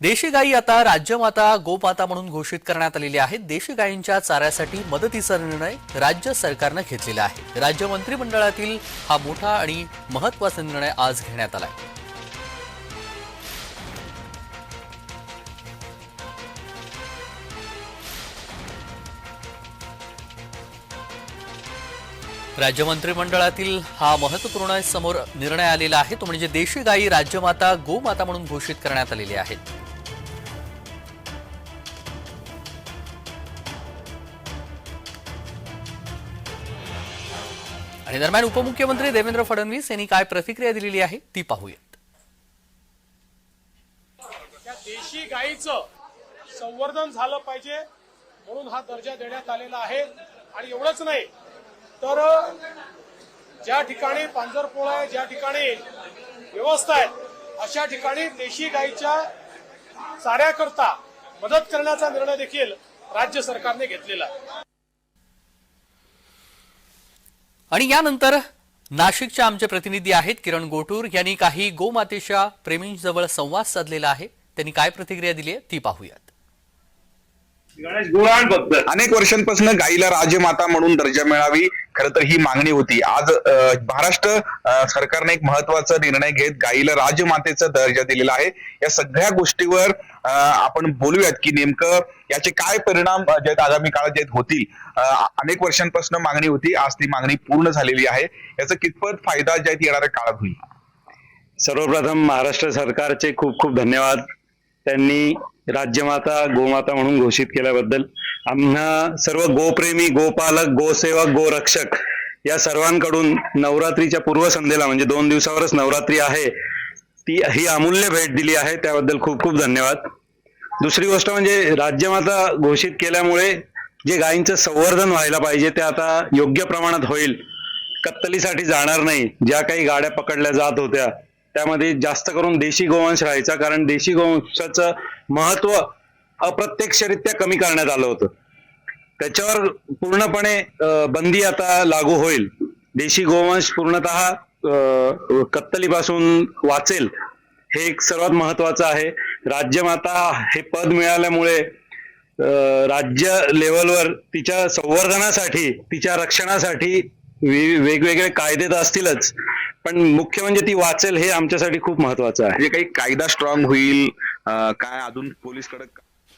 देशी गायी आता राज्यमाता गोमाता म्हणून घोषित करण्यात आलेली आहेत देशी गायींच्या चाऱ्यासाठी मदतीचा निर्णय राज्य सरकारनं घेतलेला आहे. राज्य मंत्रिमंडळातील हा मोठा आणि महत्त्वाचा निर्णय आज घेण्यात आलाय. राज्य मंत्रिमंडळातील हा महत्त्वपूर्ण समोर निर्णय आलेला आहे. तो म्हणजे देशी गायी राज्यमाता गोमाता म्हणून घोषित करण्यात आलेली आहेत आणि दरम्यान उपमुख्यमंत्री देवेंद्र फडणवीस यांनी काय प्रतिक्रिया दिलेली आहे ती पाहूयात. त्या देशी गायीचं संवर्धन झालं पाहिजे म्हणून हा दर्जा देण्यात आलेला आहे. आणि एवढंच नाही तर ज्या ठिकाणी पांजरपोळ आहे ज्या ठिकाणी व्यवस्था आहे अशा ठिकाणी देशी गायीच्या चाऱ्याकरता मदत करण्याचा निर्णय देखील राज्य सरकारने घेतलेला आहे. आणि यानंतर नाशिकचे आमचे प्रतिनिधी आहेत किरण गोटूर यांनी काही गोमातेच्या प्रेमींजवळ संवाद साधलेला आहे. त्यांनी काय प्रतिक्रिया दिली आहे ती पाहूयात. गणेश गुळाण फक्त अनेक वर्षांपासून गायीला राजमाता म्हणून दर्जा मिळावी. खरं तर ही मागणी होती. आज महाराष्ट्र सरकारने एक महत्त्वाचा निर्णय घेत गायीला राजमातेचा दर्जा दिलेला आहे. या सगळ्या गोष्टीवर आपण बोलूयात की नेमकं याचे काय परिणाम जे आगामी काळात जे होतील. अनेक वर्षांपासून मागणी होती. आज ती मागणी पूर्ण झालेली आहे. याचा कितपत फायदा जे येणाऱ्या काळात होईल? सर्वप्रथम महाराष्ट्र सरकारचे खूप खूप धन्यवाद. त्यांनी राज्यमाता गोमाता म्हणून घोषित केल्याबद्दल. आम्हा सर्व गोप्रेमी गोपालक गोसेवक गोरक्षक या सर्वांकडून नवरात्रीच्या पूर्वसंध्येला म्हणजे दोन दिवसावरच नवरात्री आहे ती ही अमूल्य भेट दिली आहे. त्याबद्दल खूप खूप धन्यवाद. दुसरी गोष्ट म्हणजे राज्यमाता घोषित केल्यामुळे जे गायींचं संवर्धन व्हायला पाहिजे ते आता योग्य प्रमाणात होईल. कत्तलीसाठी जाणार नाही. ज्या काही गाड्या पकडल्या जात होत्या त्यामध्ये जास्त करून देशी गोवंश राहायचा कारण देशी गोवंशाचं महत्त्व अप्रत्यक्षरित्या कमी करण्यात आलं होतं. त्याच्यावर पूर्णपणे बंदी आता लागू होईल. देशी गोवंश पूर्णतः कत्तलीपासून वाचेल हे एक सर्वात महत्वाचं आहे. राज्यमाता हे पद मिळाल्यामुळे राज्य लेवलवर तिच्या संवर्धनासाठी तिच्या रक्षणासाठी वेगवेगळे कायदे तर असतीलच. पण मुख्य म्हणजे ती वाचेल हे आमच्यासाठी खूप महत्वाचं आहे. म्हणजे काही कायदा स्ट्रॉंग होईल काय अजून पोलीस कडक